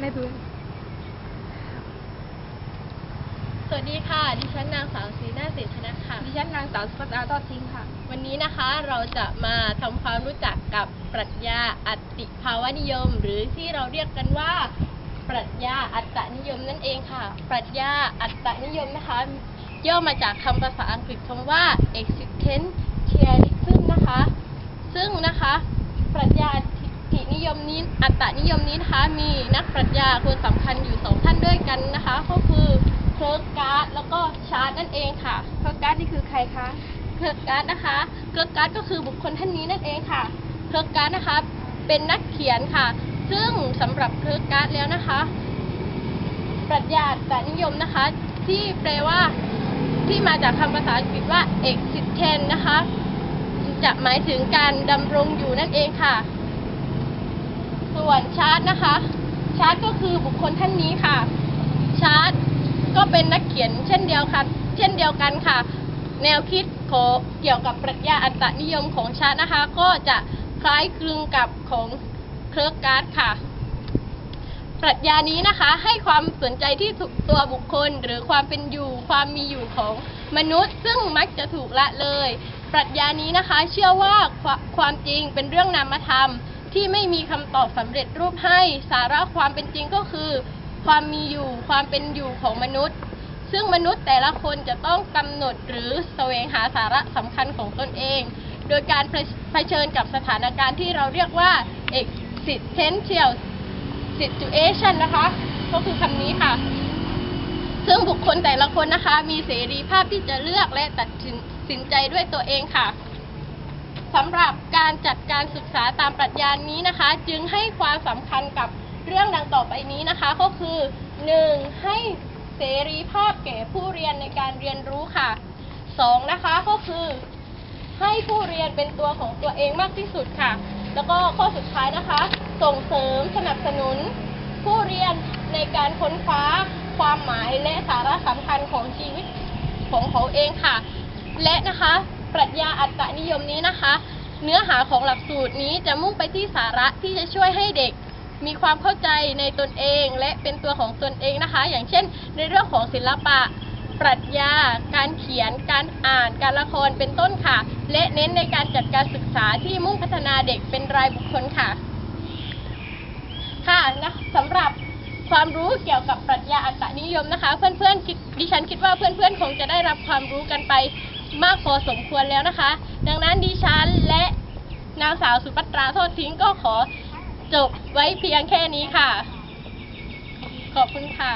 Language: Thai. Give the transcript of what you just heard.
ไม่ดูสวัสดีค่ะ ดิฉันนางสาวศรีนาเศรษฐนะค่ะ ดิฉันนางสาวสุภัตราทอดทิ้งค่ะ วันนี้นะคะเราจะมาทำความรู้จักกับปรัชญาอัตติภาวนิยม หรือที่เราเรียกกันว่า ปรัชญาอัตตนิยมนั่นเองค่ะ ปรัชญาอัตตนิยมนะคะ ย่อมาจากคำภาษาอังกฤษคำว่า existentialism นะคะ ซึ่งนะคะ ปรัชญาอัตตินิยมนี้ อัตตนิยมนี้นะคะมีนักปรัชญาคนสำคัญอยู่สองท่านด้วยกันนะคะก็คือเคิร์กการ์ดแล้วก็ชาร์ตนั่นเองค่ะเพอร์การ์ดนี่คือใครคะเคิร์กการ์ดนะคะเคิร์กการ์ดก็คือบุคคลท่านนี้นั่นเองค่ะเคิร์กการ์ดนะคะเป็นนักเขียนค่ะ ซึ่งสำหรับเคิร์กการ์ดแล้วนะคะ ปรัชญาแต่นิยมนะคะ ที่แปลว่าที่มาจากคำภาษาอังกฤษว่า existence นะคะ จะหมายถึงการดำรงอยู่นั่นเองค่ะส่ วนชาร์ตนะคะ ชาร์ตก็คือบุคคลท่านนี้ค่ะ ชาร์ตก็เป็นนักเขียนเช่นเดียวค่ะเช่นเดียวกันค่ะ แนวคิดของเกี่ยวกับปรัชญาอัตตนิยมของชาร์ตนะคะ ก็จะคล้ายคลึงกับของเคร์กการ์ดค่ะปรัชญานี้นะคะให้ความสนใจที่ถูกตัวบุคคลหรือความเป็นอยู่ความมีอยู่ของมนุษย์ ซึ่งมักจะถูกละเลย ปรัชญานี้นะคะเชื่อว่าควความจริงเป็นเรื่องนามธรรม ที่ไม่มีคำตอบสำเร็จรูปให้สาระความเป็นจริงก็คือ ความมีอยู่ความเป็นอยู่ของมนุษย์ ซึ่งมนุษย์แต่ละคนจะต้องกำหนดหรือแสวงหาสาระสำคัญของตนเอง โดยการเผชิญกับสถานการณ์ที่เราเรียกว่า existential situation นะคะ ก็คือคำนี้ค่ะ ซึ่งบุคคลแต่ละคนนะคะ มีเสรีภาพที่จะเลือกและตัดสินใจด้วยตัวเองค่ะ สำหรับการจัดการศึกษาตามปรัชญานี้นะคะ จึงให้ความสำคัญกับเรื่องดังต่อไปนี้นะคะก็คือ 1. ให้เสรีภาพแก่ผู้เรียนในการเรียนรู้ค่ะ 2. นะคะก็คือ ให้ผู้เรียนเป็นตัวของตัวเองมากที่สุดค่ะ แล้วก็ข้อสุดท้ายนะคะ ส่งเสริมสนับสนุน ผู้เรียนในการค้นคว้าความหมายและสาระสำคัญของชีวิตของเขาเองค่ะ และนะคะ ปรัชญาอัตตนิยมนี้นะคะ เนื้อหาของหลักสูตรนี้จะมุ่งไปที่สาระที่จะช่วยให้เด็ก มีความเข้าใจในตนเอง และเป็นตัวของตนเองนะคะ อย่างเช่น ในเรื่องของศิลปะ ปรัชญา การเขียน การอ่าน การละครเป็นต้นค่ะ และเน้นในการจัดการศึกษาที่มุ่งพัฒนาเด็กเป็นรายบุคคลค่ะ ค่ะนะสำหรับความรู้เกี่ยวกับปรัชญาอัตตนิยมนะคะ เพื่อนๆดิฉันคิดว่าเพื่อนๆคงจะได้รับความรู้กันไป มากพอสมควรแล้วนะคะ ดังนั้นดิฉันและนางสาวสุภัตราโทษทิ้งก็ขอจบไว้เพียงแค่นี้ค่ะ ขอบคุณค่ะ